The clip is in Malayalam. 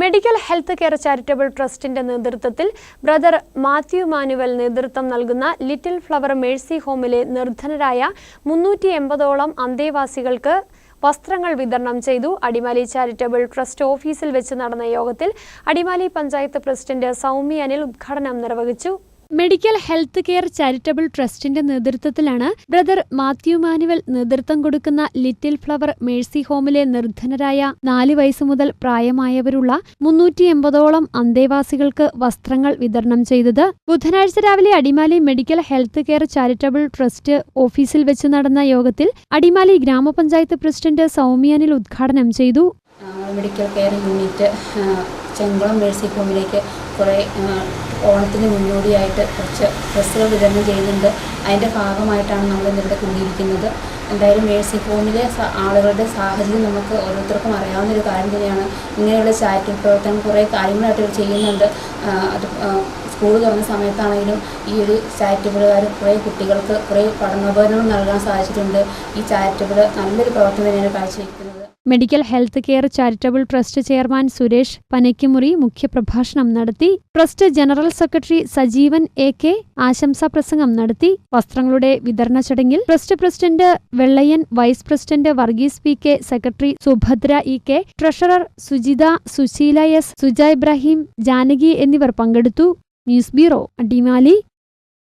മെഡിക്കൽ ഹെൽത്ത് കെയർ ചാരിറ്റബിൾ ട്രസ്റ്റിന്റെ നേതൃത്വത്തിൽ ബ്രദർ മാത്യു മാനുവൽ നേതൃത്വം നൽകുന്ന ലിറ്റിൽ ഫ്ലവർ മേഴ്സി ഹോമിലെ നിർധനരായ മുന്നൂറ്റി എൺപതോളം അന്തേവാസികൾക്ക് വസ്ത്രങ്ങൾ വിതരണം ചെയ്തു. അടിമാലി ചാരിറ്റബിൾ ട്രസ്റ്റ് ഓഫീസിൽ വെച്ച് നടന്ന യോഗത്തിൽ അടിമാലി പഞ്ചായത്ത് പ്രസിഡന്റ് സൗമ്യ അനിൽ ഉദ്ഘാടനം നിർവഹിച്ചു. മെഡിക്കൽ ഹെൽത്ത് കെയർ ചാരിറ്റബിൾ ട്രസ്റ്റിന്റെ നേതൃത്വത്തിലാണ് ബ്രദർ മാത്യു മാനുവൽ നേതൃത്വം കൊടുക്കുന്ന ലിറ്റിൽ ഫ്ലവർ മേഴ്സി ഹോമിലെ നിർദ്ധനരായ നാല് വയസ്സ് മുതൽ പ്രായമായവരുള്ള മുന്നൂറ്റി എൺപതോളം അന്തേവാസികൾക്ക് വസ്ത്രങ്ങൾ വിതരണം ചെയ്തത്. ബുധനാഴ്ച രാവിലെ Adimali medical health care charitable trust ഓഫീസിൽ വെച്ച് നടന്ന യോഗത്തിൽ അടിമാലി ഗ്രാമപഞ്ചായത്ത് പ്രസിഡന്റ് സൗമ്യാനിൽ ഉദ്ഘാടനം ചെയ്തു. Medical care unit Chengulam mercy ഹോമിലേക്ക് കുറേ ഓണത്തിന് മുന്നോടിയായിട്ട് കുറച്ച് ഡ്രസ്സുകൾ വിതരണം ചെയ്യുന്നുണ്ട്. അതിന്റെ ഭാഗമായിട്ടാണ് നമ്മൾ ഇന്നിവിടെ കൂടിയിരിക്കുന്നത്. എന്തായാലും മേഴ്സി ഹോമിലെ ആളുകളുടെ സാഹചര്യം നമുക്ക് ഓരോരുത്തർക്കും അറിയാവുന്ന ഒരു കാര്യം തന്നെയാണ്. ഇങ്ങനെയുള്ള ചാരിറ്റി പ്രവർത്തനം കുറേ കാര്യങ്ങളായിട്ട് ചെയ്യുന്നുണ്ട്. അത് സ്കൂൾ തുറന്ന സമയത്താണെങ്കിലും ഈ ഒരു ചാരിറ്റബിളുകാർ കുറേ കുട്ടികൾക്ക് കുറേ പഠനോപകരണങ്ങൾ നൽകാൻ സാധിച്ചിട്ടുണ്ട്. ഈ ചാരിറ്റബിൾ നല്ലൊരു പ്രവർത്തനം തന്നെയാണ് കാഴ്ചവെക്കുന്നത്. Medical health care charitable trust chairman Suresh Panakkumuri മുഖ്യപ്രഭാഷണം നടത്തി. Trust general secretary Sajeevan A K ആശംസാ പ്രസംഗം നടത്തി. വസ്ത്രങ്ങളുടെ വിതരണ ചടങ്ങിൽ trust president Vellayan vice president Varghese P K secretary Subhadra E K treasurer Sujitha Susheela S Suja Ibrahim Janaki എന്നിവർ പങ്കെടുത്തു. News Newsbureau, Adimali,